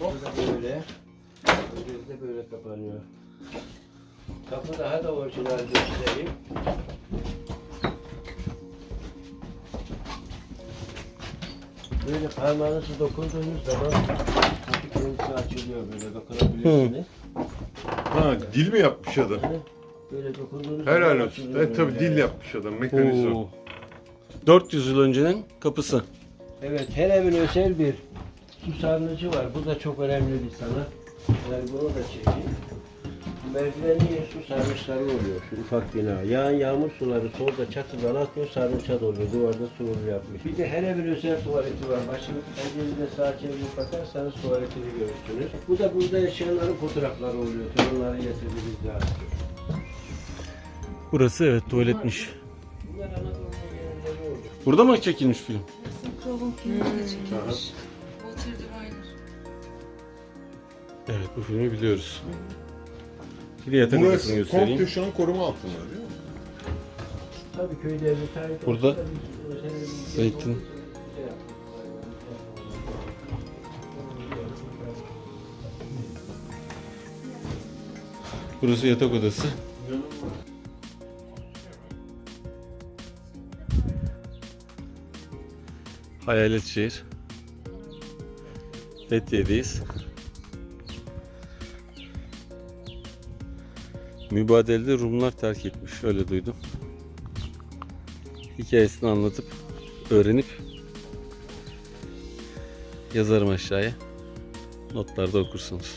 Da böyle. Bu da böyle kapanıyor. Kapı daha da orijinal göstereyim. Böyle parmağınızı dokunduğunuz zaman kapı kendisi açılıyor böyle dokunabilirsiniz. Ha dil mi yapmış adam? Böyle dokunduğunuz Helal zaman olsun. açılıyor E tabi böyle. dil yapmış adam mekanize. Oo. 400 yıl öncenin kapısı. Evet, her evin özel bir su sarnıcı var. Bu da çok önemli bir sanat. Yani bunu da çekeyim. Merdivenli su sarnıçları oluyor şu ufak bina. Yağan yağmur suları solda çatıdan akıyor, sarnıça doluyor. Duvarda surur yapmış. Bir de her evin özel tuvaleti var. Başını pencerede sağa çevirip bakarsanız tuvaletini görürsünüz. Bu da burada yaşayanların fotoğrafları oluyor. Torunları getirdiğimiz lazım. Burası evet tuvaletmiş. Burada mı çekilmiş film? Krov'un filmi de çekilmiş. Water Diviner. Evet bu filmi biliyoruz. Bir de yatak odasını göstereyim. komple şu an koruma altında değil mi? Tabii köyde bir tane Burada bir- zeytin. şey Burası yatak odası. Hayalet şehir. Fethiye'deyiz. Mübadelede Rumlar terk etmiş. Öyle duydum. Hikayesini anlatıp öğrenip yazarım aşağıya. Notlarda okursunuz.